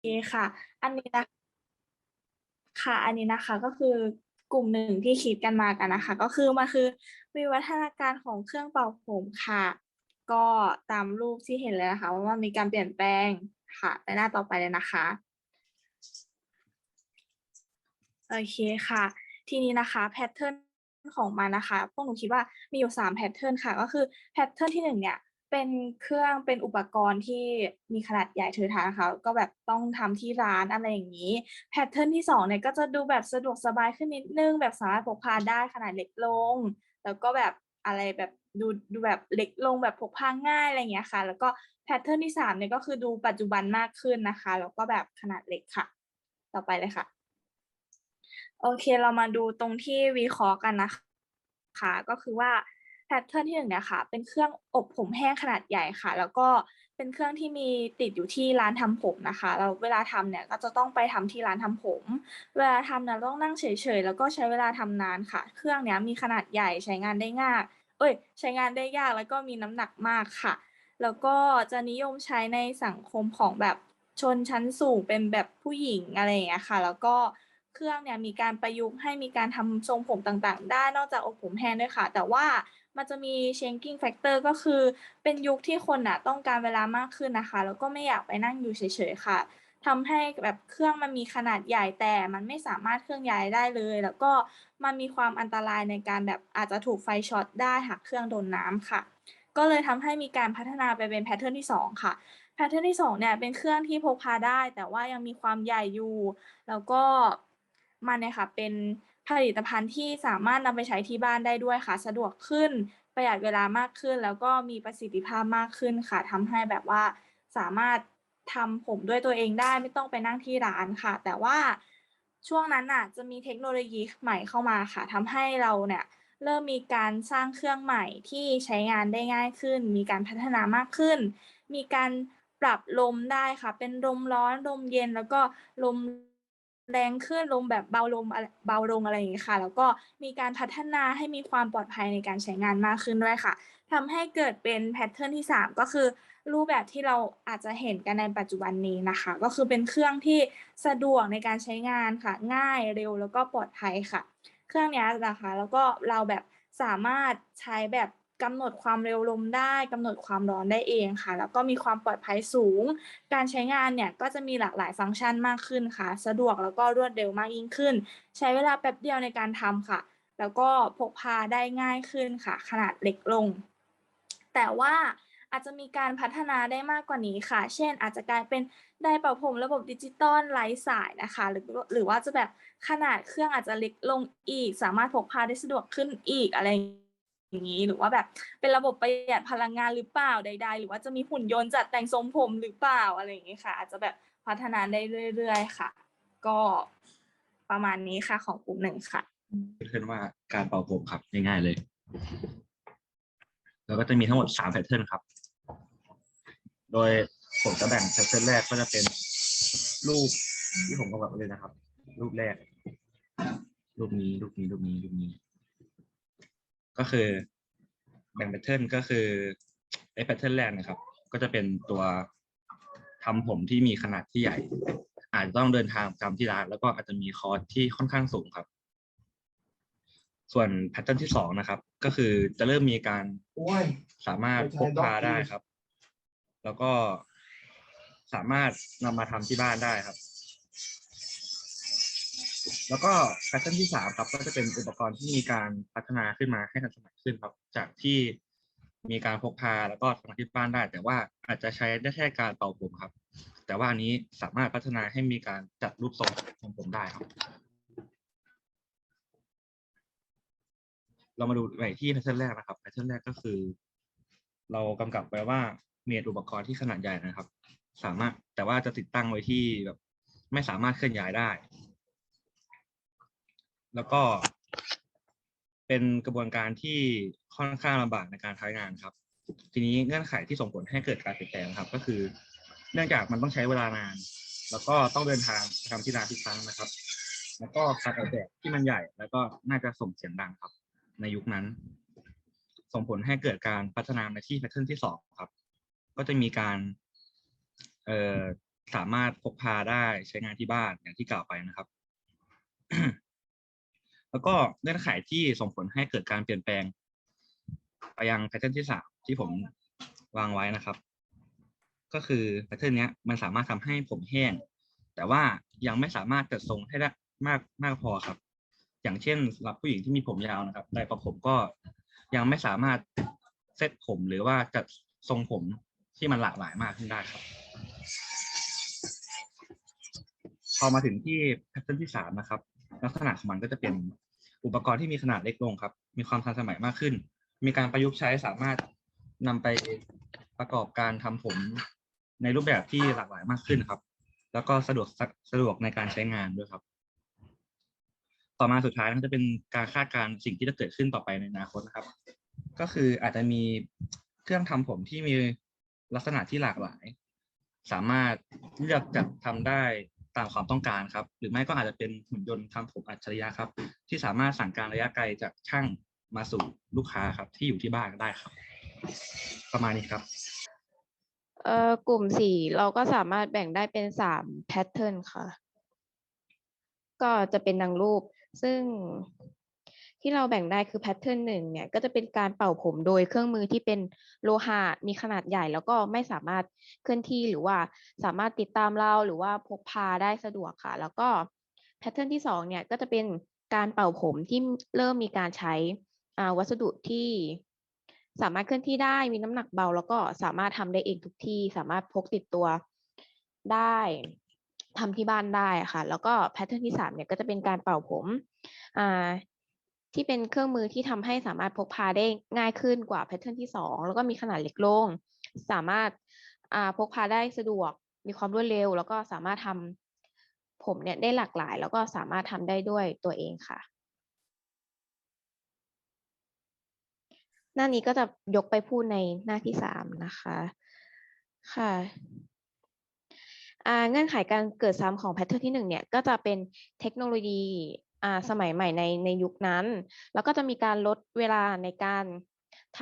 เคค่ะ อันนี้นะค่ะ อันนี้นะคะก็คือกลุ่มหนึ่งที่คิดกันมากันนะคะ ก็คือมันคือวิวัฒนาการของเครื่องเป่าผมค่ะ ก็ตามรูปที่เห็นเลยนะคะว่ามันมีการเปลี่ยนแปลงค่ะไปหน้าต่อไปเลยนะคะโอเคค่ะ ทีนี้นะคะแพทเทิร์นของมันนะคะ พวกหนูคิดว่ามีอยู่3แพทเทิร์นค่ะ ก็คือแพทเทิร์นที่หนึ่งเนี่ย เป็นเครื่องเป็นอุปกรณ์ที่มีขนาดใหญ่เทอทะนะคะก็แบบต้องทำที่ร้านอะไรอย่างนี้ แพทเทิร์นที่สองเนี่ยก็จะดูแบบสะดวกสบายขึ้นนิดนึง แบบสามารถพกพาได้ขนาดเล็กลง แล้วก็แบบอะไรแบบดูดูแบบเล็กลงแบบพกพาง่ายอะไรอย่างเงี้ยค่ะ แล้วก็แพทเทิร์นที่สามเนี่ยก็คือดูปัจจุบันมากขึ้นนะคะ แล้วก็แบบขนาดเล็กค่ะ ต่อไปเลยค่ะ โอเคเรามาดูตรงที่วิเคราะห์กันนะคะ ก็คือว่า แพทเทิร์นที่หนึ่งเนี่ยค่ะ เป็นเครื่องอบผมแห้งขนาดใหญ่ค่ะ แล้วก็เป็นเครื่องที่มีติดอยู่ที่ร้านทำผมนะคะแล้วเวลาทำเนี่ยก็จะต้องไปทำที่ร้านทำผม เวลาทำเนี่ยต้องนั่งเฉยๆแล้วก็ใช้เวลาทำนานค่ะ เครื่องเนี้ยมีขนาดใหญ่ใช้งานได้ง่ายเอ้ย ใช้งานได้ยากแล้วก็มีน้ำหนักมากค่ะ แล้วก็จะนิยมใช้ในสังคมของแบบชนชั้นสูงเป็นแบบผู้หญิงอะไรอย่างเงี้ยค่ะ แล้วก็เครื่องเนี่ยมีการประยุกต์ให้มีการทำทรงผมต่างๆ ได้นอกจากอบผมแห้งด้วยค่ะ แต่ว่า มันจะมี changing factor ก็คือเป็นยุคที่คนน่ะต้องการเวลามากขึ้นนะคะ แล้วก็ไม่อยากไปนั่งอยู่เฉยๆค่ะทำให้แบบเครื่องมันมีขนาดใหญ่แต่มันไม่สามารถเคลื่อนย้ายได้เลย แล้วก็มันมีความอันตรายในการแบบอาจจะถูกไฟช็อตได้หากเครื่องโดนน้ำค่ะ ก็เลยทำให้มีการพัฒนาไปเป็นแพทเทิร์นที่สองค่ะแพทเทิร์นที่สองเนี่ยเป็นเครื่องที่พกพาได้ แต่ว่ายังมีความใหญ่อยู่ แล้วก็มันเนี่ยค่ะเป็น ผลิตภัณฑ์ที่สามารถนำไปใช้ที่บ้านได้ด้วยค่ะ สะดวกขึ้น ประหยัดเวลามากขึ้น แล้วก็มีประสิทธิภาพมากขึ้นค่ะทำให้แบบว่าสามารถทำผมด้วยตัวเองได้ไม่ต้องไปนั่งที่ร้านค่ะ แต่ว่าช่วงนั้นน่ะจะมีเทคโนโลยีใหม่เข้ามาค่ะทำให้เราเนี่ยเริ่มมีการสร้างเครื่องใหม่ที่ใช้งานได้ง่ายขึ้น มีการพัฒนามากขึ้น มีการปรับลมได้ค่ะ เป็นลมร้อนลมเย็นแล้วก็ลม แรงขึ้นลมแบบเบาลมเบาลงอะไรอย่างงี้ค่ะ แล้วก็มีการพัฒนาให้มีความปลอดภัยในการใช้งานมากขึ้นด้วยค่ะทำให้เกิดเป็นแพทเทิร์นที่สามก็คือ รูปแบบที่เราอาจจะเห็นกันในปัจจุบันนี้นะคะ ก็คือเป็นเครื่องที่สะดวกในการใช้งานค่ะ ง่ายเร็วแล้วก็ปลอดภัยค่ะ เครื่องนี้นะคะ แล้วก็เราแบบสามารถใช้แบบ กำหนดความเร็วลมได้กำหนดความร้อนได้เองค่ะ แล้วก็มีความปลอดภัยสูง การใช้งานเนี่ยก็จะมีหลากหลายฟังก์ชันมากขึ้นค่ะ สะดวกแล้วก็รวดเร็วมากยิ่งขึ้น ใช้เวลาแป๊บเดียวในการทำค่ะ แล้วก็พกพาได้ง่ายขึ้นค่ะ ขนาดเล็กลง แต่ว่าอาจจะมีการพัฒนาได้มากกว่านี้ค่ะ เช่น อาจจะกลายเป็นไดร์เป่าผมระบบดิจิตอลไร้สายนะคะ หรือหรือว่าจะแบบขนาดเครื่องอาจจะเล็กลงอีก สามารถพกพาได้สะดวกขึ้นอีกอะไร อย่างนี้หรือว่าแบบเป็นระบบประหยัดพลังงานหรือเปล่าใด ๆ หรือว่าจะมีหุ่นยนต์จัดแต่งทรงผมหรือเปล่าอะไรอย่างนี้ค่ะ อาจจะแบบพัฒนาได้เรื่อยๆ ค่ะ ก็ประมาณนี้ค่ะของกลุ่มหนึ่งค่ะขึ้นว่าการเป่าผมครับง่ายๆเลย แล้วก็จะมีทั้งหมดสามแพทเทิร์นครับ โดยผมจะแบ่งแพทเทิร์นแรกก็จะเป็นรูปที่ผมกำหนดไว้เลยนะครับ รูปแรก รูปนี้รูปนี้รูปนี้รูปนี้ ก็คือแบ่งแพทเทิร์นก็คือไอ้แพทเทิร์นแรกนะครับ ก็จะเป็นตัวทำผมที่มีขนาดที่ใหญ่ อาจจะต้องเดินทางตามที่ร้าน แล้วก็อาจจะมีคอร์สที่ค่อนข้างสูงครับ ส่วนแพทเทิร์นที่สองนะครับ ก็คือจะเริ่มมีการสามารถพกพาได้ครับ แล้วก็สามารถนำมาทำที่บ้านได้ครับ แล้วก็แพทเทิร์นที่สามครับก็จะเป็นอุปกรณ์ที่มีการพัฒนาขึ้นมาให้ทันสมัยขึ้นครับ จากที่มีการพกพาแล้วก็ทำที่บ้านได้ แต่ว่าอาจจะใช้ได้แค่การเป่าผมครับ แต่ว่าอันนี้สามารถพัฒนาให้มีการจัดรูปทรงของผมได้ครับ เรามาดูไปที่แพทเทิร์นแรกนะครับแพทเทิร์นแรกก็คือ เรากำกับไว้ว่าเมดอุปกรณ์ที่ขนาดใหญ่นะครับ สามารถแต่ว่าจะติดตั้งไว้ที่แบบไม่สามารถเคลื่อนย้ายได้ แล้วก็ เป็นกระบวนการที่ค่อนข้างลำบากในการใช้งานครับ ทีนี้เงื่อนไขที่ส่งผลให้เกิดการเปลี่ยนแปลงครับ ก็คือ เนื่องจากมันต้องใช้เวลานาน แล้วก็ต้องเดินทางไปทำที่ร้านทุกครั้งนะครับ แล้วก็การออกแบบที่มันใหญ่ แล้วก็น่าจะส่งเสียงดังครับ ในยุคนั้น ส่งผลให้เกิดการพัฒนาในที่แพทเทิร์นที่สองครับ ก็จะมีการ เอ่อสามารถพกพาได้ใช้งานที่บ้านอย่างที่กล่าวไปนะครับ แล้วก็เงื่อนไขที่ส่งผลให้เกิดการเปลี่ยนแปลง ไปยังแพทเทิร์นที่สามที่ผมวางไว้นะครับ ก็คือแพทเทิร์นนี้มันสามารถทำให้ผมแห้ง แต่ว่ายังไม่สามารถจัดทรงให้ได้มากมากพอครับ อย่างเช่นสำหรับผู้หญิงที่มีผมยาวนะครับไดร์ประผมก็ยังไม่สามารถเซตผมหรือว่าจัดทรงผมที่มันหลากหลายมากขึ้นได้ครับ พอมาถึงที่แพทเทิร์นที่สามนะครับ ลักษณะของมันก็จะเป็นอุปกรณ์ที่มีขนาดเล็กลงครับ มีความทันสมัยมากขึ้น มีการประยุกต์ใช้สามารถนำไปประกอบการทำผมในรูปแบบที่หลากหลายมากขึ้นครับ แล้วก็สะดวกสะดวกในการใช้งานด้วยครับ ต่อมาสุดท้ายก็จะเป็นการคาดการณ์สิ่งที่จะเกิดขึ้นต่อไปในอนาคตนะครับ ก็คืออาจจะมีเครื่องทำผมที่มีลักษณะที่หลากหลาย สามารถเลือกจัดทำได้ ตามความต้องการครับ หรือไม่ก็อาจจะเป็นหุ่นยนต์ทำผมอัจฉริยะครับ ที่สามารถสั่งการระยะไกลจากช่างมาสู่ลูกค้าครับ ที่อยู่ที่บ้านก็ได้ครับ ประมาณนี้ครับเอ่อกลุ่มสี่เราก็สามารถแบ่งได้เป็นสามแพทเทิร์นค่ะ ก็จะเป็นดังรูป ซึ่ง ที่เราแบ่งได้คือแพทเทิร์นหนึ่งเนี่ยก็จะเป็นการเป่าผมโดยเครื่องมือที่เป็นโลหะมีขนาดใหญ่ แล้วก็ไม่สามารถเคลื่อนที่หรือว่าสามารถติดตามเราหรือว่าพกพาได้สะดวกค่ะ แล้วก็แพทเทิร์นที่สองเนี่ยก็จะเป็นการเป่าผมที่เริ่มมีการใช้วัสดุที่สามารถเคลื่อนที่ได้มีน้ำหนักเบา แล้วก็สามารถทำได้เองทุกที่ สามารถพกติดตัวได้ทำที่บ้านได้ค่ะ แล้วก็แพทเทิร์นที่สามเนี่ยก็จะเป็นการเป่าผมา ที่เป็นเครื่องมือที่ทำให้สามารถพกพาได้ง่ายขึ้นกว่าแพทเทิร์นที่สองแล้วก็มีขนาดเล็กลง สามารถพกพาได้สะดวก มีความรวดเร็ว แล้วก็สามารถทำผมเนี่ยได้หลากหลาย แล้วก็สามารถทำได้ด้วยตัวเองค่ะ หน้านี้ก็จะยกไปพูดในหน้าที่สามนะคะค่ะอ่าเงื่อนไขการเกิดซ้ำของแพทเทิร์นที่หนึ่งเนี่ยก็จะเป็นเทคโนโลยี สมัยใหม่ในในยุคนั้น แล้วก็จะมีการลดเวลาในการท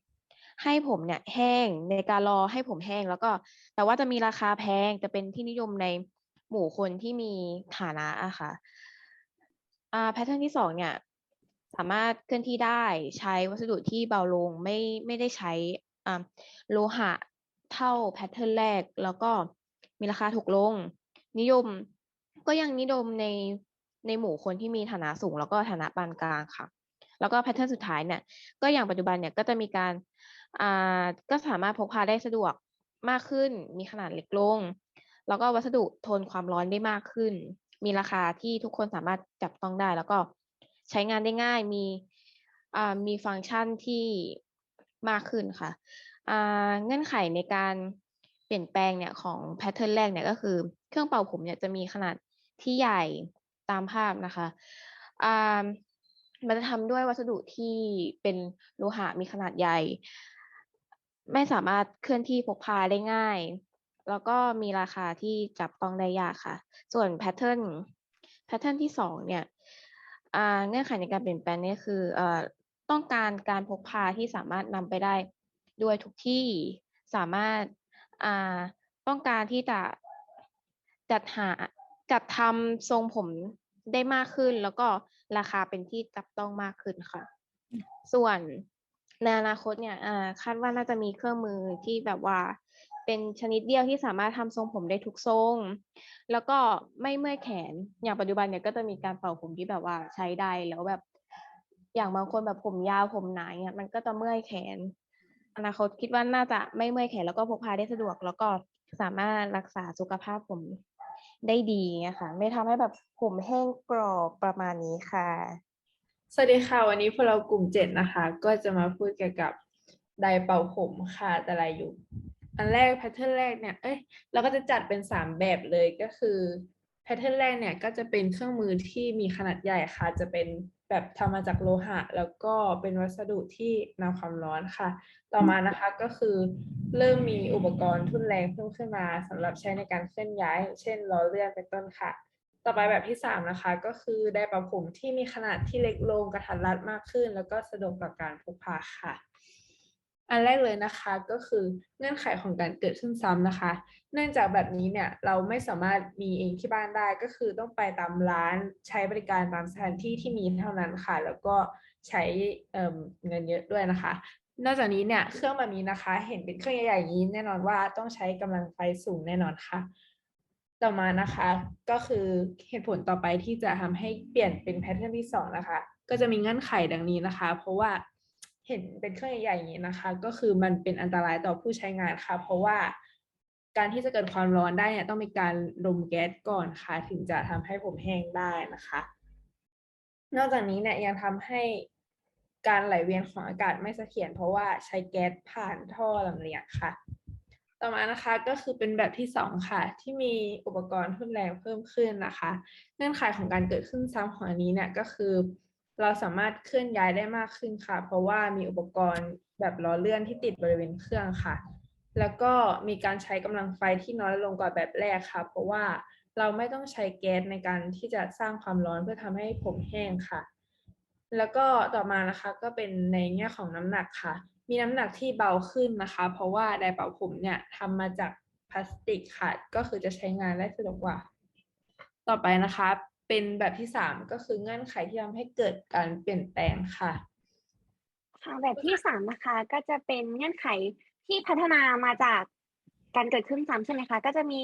ำให้ผมเนี่ยแห้งในการรอให้ผมแห้ง แล้วก็แต่ว่าจะมีราคาแพงจะเป็นที่นิยมในหมู่คนที่มีฐานะอะค่ะอ่าแพทเทิร์นที่สองเนี่ยสามารถเคลื่อนที่ได้ใช้วัสดุที่เบาลงไม่ไม่ได้ใช้อ่าโลหะเท่าแพทเทิร์นแรก แล้วก็มีราคาถูกลง นิยมก็ยังนิยมใน ในหมู่คนที่มีฐานะสูง แล้วก็ฐานะปานกลางค่ะ แล้วก็แพทเทิร์นสุดท้ายเนี่ย ก็อย่างปัจจุบันเนี่ยก็จะมีการอ่าก็สามารถพกพาได้สะดวกมากขึ้น มีขนาดเล็กลง แล้วก็วัสดุทนความร้อนได้มากขึ้น มีราคาที่ทุกคนสามารถจับต้องได้ แล้วก็ใช้งานได้ง่าย มีอ่ามีฟังก์ชันที่มากขึ้นค่ะอ่าเงื่อนไขในการเปลี่ยนแปลงเนี่ยของแพทเทิร์นแรกเนี่ยก็คือ เครื่องเป่าผมเนี่ยจะมีขนาดที่ใหญ่ ตามภาพนะคะอ่ามันจะทำด้วยวัสดุที่เป็นโลหะมีขนาดใหญ่ ไม่สามารถเคลื่อนที่พกพาได้ง่าย แล้วก็มีราคาที่จับต้องได้ยากค่ะ ส่วนแพทเทิร์นแพทเทิร์นที่สองเนี่ยอ่าเงื่อนไขในการเปลี่ยนแปลงเนี่ยคือเอ่อต้องการการพกพาที่สามารถนำไปได้ด้วยทุกที่สามารถอ่าต้องการที่จะจัดหา จัดทำทรงผมได้มากขึ้น แล้วก็ราคาเป็นที่จับต้องมากขึ้นค่ะ ส่วนในอนาคตเนี่ยอ่าคาดว่าน่าจะมีเครื่องมือที่แบบว่าเป็นชนิดเดียวที่สามารถทำทรงผมได้ทุกทรง แล้วก็ไม่เมื่อยแขน อย่างปัจจุบันเนี่ยก็จะมีการเป่าผมที่แบบว่าใช้ได้แล้วแบบ อย่างบางคนแบบผมยาวผมหนาเนี่ยมันก็จะเมื่อยแขน อนาคตคิดว่าน่าจะไม่เมื่อยแขนแล้วก็พกพาได้สะดวก แล้วก็สามารถรักษาสุขภาพผม ได้ดีนะคะไม่ทำให้แบบผมแห้งกรอบประมาณนี้ค่ะ สวัสดีค่ะ วันนี้พวกเรากลุ่มเจ็ดนะคะ ก็จะมาพูดเกี่ยวกับไดร์เป่าผมค่ะแต่ละยุคอันแรกแพทเทิร์นแรกเนี่ยเอ้ยเราก็จะจัดเป็นสามแบบเลยก็คือ ทเทิร์นแรกเนี่ยก็จะเป็นเครื่องมือที่มีขนาดใหญ่ค่ะ จะเป็นแบบทำมาจากโลหะ แล้วก็เป็นวัสดุที่นำความร้อนค่ะ ต่อมานะคะก็คือเริ่มมีอุปกรณ์ทุ่นแรงเพิ่มขึ้นมาสำหรับใช้ในการเคลื่อนย้าย เช่นล้อเลื่อนเป็นต้นค่ะ ต่อไปแบบที่สามนะคะ ก็คือไดร์ป่าผมที่มีขนาดที่เล็กลงกระทัดรัดมากขึ้น แล้วก็สะดวกต่อการพกพาค่ะ อันแรกเลยนะคะก็คือเงื่อนไขของการเกิดขึ้นซ้ำนะคะ เนื่องจากแบบนี้เนี่ยเราไม่สามารถมีเองที่บ้านได้ก็คือต้องไปตามร้านใช้บริการตามสถานที่ที่มีเท่านั้นค่ะ แล้วก็ใช้เเงินเยอะด้วยนะคะ นอกจากนี้เนี่ยเครื่องแบบนี้นะคะ เห็นเป็นเครื่องใหญ่ๆอย่างนี้แน่นอนว่าต้องใช้กำลังไฟสูงแน่นอนค่ะ ต่อมานะคะก็คือเหตุผลต่อไปที่จะทำให้เปลี่ยนเป็นแพทเทิร์นที่สองนะคะก็จะมีเงื่อนไขดังนี้นะคะ เพราะว่า เห็นเป็นเครื่องใหญ่ๆอย่างนี้นะคะ ก็คือมันเป็นอันตรายต่อผู้ใช้งานค่ะ เพราะว่าการที่จะเกิดความร้อนได้เนี่ยต้องมีการลมแก๊สก่อนค่ะ ถึงจะทำให้ผมแห้งได้นะคะ นอกจากนี้เนี่ยยังทำให้การไหลเวียนของอากาศไม่เสถียรเพราะว่าใช้แก๊สผ่านท่อลำเลียงค่ะ ต่อมานะคะก็คือเป็นแบบที่สองค่ะ ที่มีอุปกรณ์ทุ่นแรงเพิ่มขึ้นนะคะ เงื่อนไขของการเกิดขึ้นซ้ำของอันนี้เนี่ยก็คือ เราสามารถเคลื่อนย้ายได้มากขึ้นค่ะ เพราะว่ามีอุปกรณ์แบบล้อเลื่อนที่ติดบริเวณเครื่องค่ะ แล้วก็มีการใช้กำลังไฟที่น้อยลงกว่าแบบแรกค่ะ เพราะว่าเราไม่ต้องใช้แก๊สในการที่จะสร้างความร้อนเพื่อทำให้ผมแห้งค่ะ แล้วก็ต่อมานะคะก็เป็นในแง่ของน้ำหนักค่ะ มีน้ำหนักที่เบาขึ้นนะคะ เพราะว่าไดร์เป่าผมเนี่ยทำมาจากพลาสติกค่ะ ก็คือจะใช้งานได้สะดวกกว่า ต่อไปนะคะ เป็นแบบที่สามก็คือเงื่อนไขที่ทำให้เกิดการเปลี่ยนแปลงค่ะค่ะแบบที่สามนะคะก็จะเป็นเงื่อนไขที่พัฒนามาจากการเกิดขึ้นซ้ำใช่ไหมคะ ก็จะมี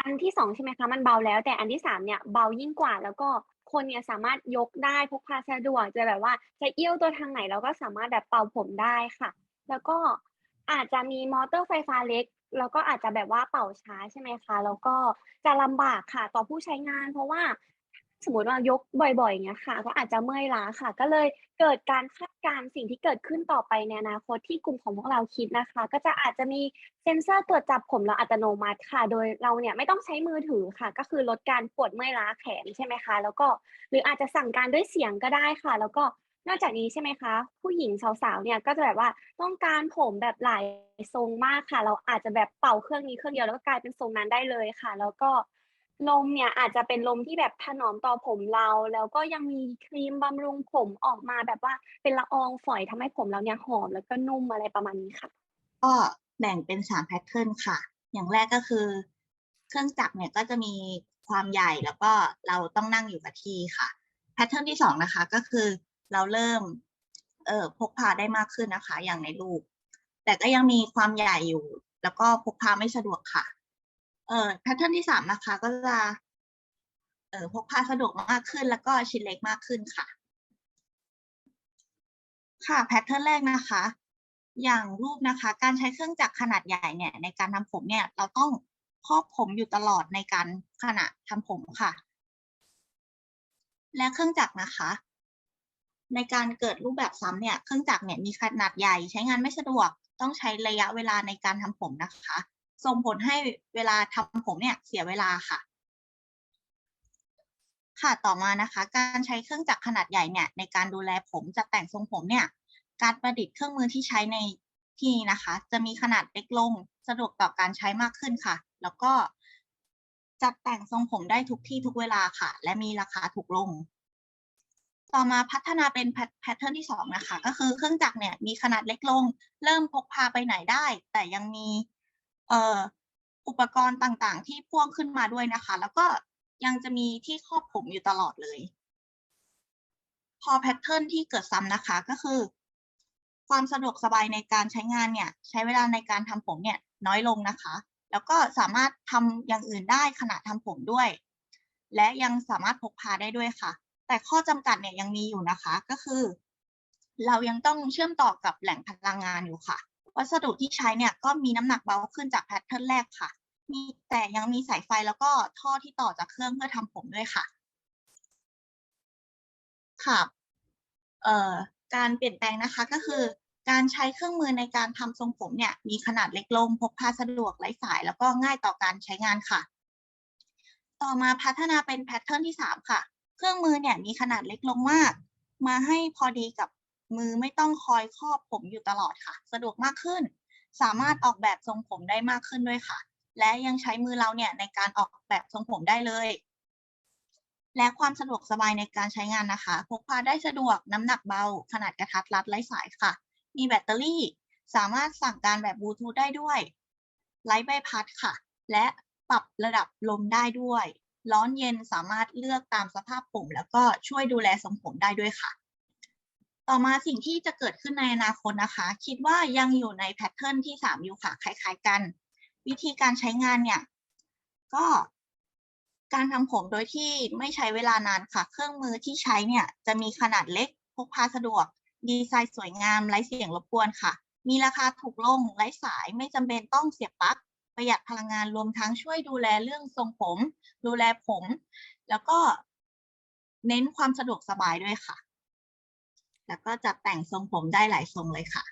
อันที่สองใช่ไหมคะ มันเบาแล้ว แต่อันที่สามเนี่ยเบายิ่งกว่า แล้วก็คนเนี่ยสามารถยกได้พกพาสะดวกจะแบบว่าจะเอี้ยวตัวทางไหนเราก็สามารถแบบเป่าผมได้ค่ะ แล้วก็อาจจะมีมอเตอร์ไฟฟ้าเล็ก แล้วก็อาจจะแบบว่าเป่าช้าใช่ไหมคะ แล้วก็จะลำบากค่ะ ต่อผู้ใช้งาน เพราะว่า สมมติว่ายกบ่อยๆอย่างเงี้ยค่ะ ก็อาจจะเมื่อยล้าค่ะ ก็เลยเกิดการคาดการณ์สิ่งที่เกิดขึ้นต่อไปในอนาคตที่กลุ่มของพวกเราคิดนะคะ ก็จะอาจจะมีเซ็นเซอร์ตรวจจับผมเราอัตโนมัติค่ะ โดยเราเนี่ยไม่ต้องใช้มือถือค่ะ ก็คือลดการปวดเมื่อยล้าแขนใช่ไหมคะ แล้วก็หรืออาจจะสั่งการด้วยเสียงก็ได้ค่ะ แล้วก็นอกจากนี้ใช่ไหมคะ ผู้หญิงสาวๆเนี่ยก็จะแบบว่าต้องการผมแบบหลายทรงมากค่ะ เราอาจจะแบบเป่าเครื่องนี้เครื่องเดียวแล้วก็กลายเป็นทรงนั้นได้เลยค่ะ แล้วก็ ลมเนี่ยอาจจะเป็นลมที่แบบถนอมต่อผมเรา แล้วก็ยังมีครีมบำรุงผมออกมาแบบว่าเป็นละอองฝอยทำให้ผมเราเนี่ยหอมแล้วก็นุ่มอะไรประมาณนี้ค่ะ ก็แบ่งเป็นสามแพทเทิร์นค่ะ อย่างแรกก็คือ เครื่องจักรเนี่ยก็จะมีความใหญ่แล้วก็เราต้องนั่งอยู่กับที่ค่ะแพทเทิร์นที่สองนะคะ ก็คือเราเริ่มเอ่อพกพาได้มากขึ้นนะคะ อย่างในรูป แต่ก็ยังมีความใหญ่อยู่ แล้วก็พกพาไม่สะดวกค่ะ เอ่อแพทเทิร์นที่สามนะคะ ก็จะเอ่อพกพาสะดวกมากขึ้น แล้วก็ชิ้นเล็กมากขึ้นค่ะ ค่ะแพทเทิร์นแรกนะคะ อย่างรูปนะคะ การใช้เครื่องจักรขนาดใหญ่เนี่ยในการทำผมเนี่ย เราต้องครอบผมอยู่ตลอดในการขณะทำผมค่ะ และเครื่องจักรนะคะ ในการเกิดรูปแบบซ้ำเนี่ยเครื่องจักรเนี่ยมีขนาดใหญ่ ใช้งานไม่สะดวกต้องใช้ระยะเวลาในการทำผมนะคะ ส่งผลให้เวลาทำผมเนี่ยเสียเวลาค่ะ ค่ะต่อมานะคะ การใช้เครื่องจักรขนาดใหญ่เนี่ยในการดูแลผมจัดแต่งทรงผมเนี่ย การประดิษฐ์เครื่องมือที่ใช้ในที่นี้นะคะ จะมีขนาดเล็กลงสะดวกต่อการใช้มากขึ้นค่ะ แล้วก็จัดแต่งทรงผมได้ทุกที่ทุกเวลาค่ะ และมีราคาถูกลง ต่อมาพัฒนาเป็นแพทเทิร์นที่สองนะคะ ก็คือเครื่องจักรเนี่ยมีขนาดเล็กลง เริ่มพกพาไปไหนได้ แต่ยังมี อุปกรณ์ต่างๆ ที่พ่วงขึ้นมาด้วยนะคะ แล้วก็ยังจะมีที่ครอบผมอยู่ตลอดเลย พอแพทเทิร์นที่เกิดซ้ำนะคะก็คือ ความสะดวกสบายในการใช้งานเนี่ย ใช้เวลาในการทำผมเนี่ยน้อยลงนะคะ แล้วก็สามารถทำอย่างอื่นได้ขณะทำผมด้วย และยังสามารถพกพาได้ด้วยค่ะ แต่ข้อจำกัดเนี่ยยังมีอยู่นะคะก็คือ เรายังต้องเชื่อมต่อกับแหล่งพลังงานอยู่ค่ะ วัสดุที่ใช้เนี่ยก็มีน้ำหนักเบาขึ้นจากแพทเทิร์นแรกค่ะ มีแต่ยังมีสายไฟแล้วก็ท่อที่ต่อจากเครื่องเพื่อทำผมด้วยค่ะ ค่ะเอ่อการเปลี่ยนแปลงนะคะก็คือการใช้เครื่องมือในการทำทรงผมเนี่ยมีขนาดเล็กลงพกพาสะดวกไร้สาย แล้วก็ง่ายต่อการใช้งานค่ะ ต่อมาพัฒนาเป็นแพทเทิร์นที่สามค่ะ เครื่องมือเนี่ยมีขนาดเล็กลงมาก มาให้พอดีกับ มือไม่ต้องคอยครอบผมอยู่ตลอดค่ะ สะดวกมากขึ้น สามารถออกแบบทรงผมได้มากขึ้นด้วยค่ะ และยังใช้มือเราเนี่ยในการออกแบบทรงผมได้เลย และความสะดวกสบายในการใช้งานนะคะ พกพาได้สะดวกน้ำหนักเบา ขนาดกระทัดรัดไร้สายค่ะ มีแบตเตอรี่ สามารถสั่งการแบบบลูทูธได้ด้วยไร้ใบพัดค่ะ และปรับระดับลมได้ด้วย ร้อนเย็นสามารถเลือกตามสภาพผม แล้วก็ช่วยดูแลทรงผมได้ด้วยค่ะ ต่อมาสิ่งที่จะเกิดขึ้นในอนาคตนะคะ คิดว่ายังอยู่ในแพทเทิร์นที่ 3 อยู่ค่ะ คล้าย ๆ กัน วิธีการใช้งานเนี่ย ก็การทำผมโดยที่ไม่ใช้เวลานานค่ะ เครื่องมือที่ใช้เนี่ย จะมีขนาดเล็ก พกพาสะดวก ดีไซน์สวยงาม ไร้เสียงรบกวนค่ะ มีราคาถูกลง ไร้สาย ไม่จำเป็นต้องเสียบปลั๊ก ประหยัดพลังงาน รวมทั้งช่วยดูแลเรื่องทรงผม ดูแลผม แล้วก็เน้นความสะดวกสบายด้วยค่ะ แล้วก็จัดแต่งทรงผมได้หลายทรงเลยค่ะ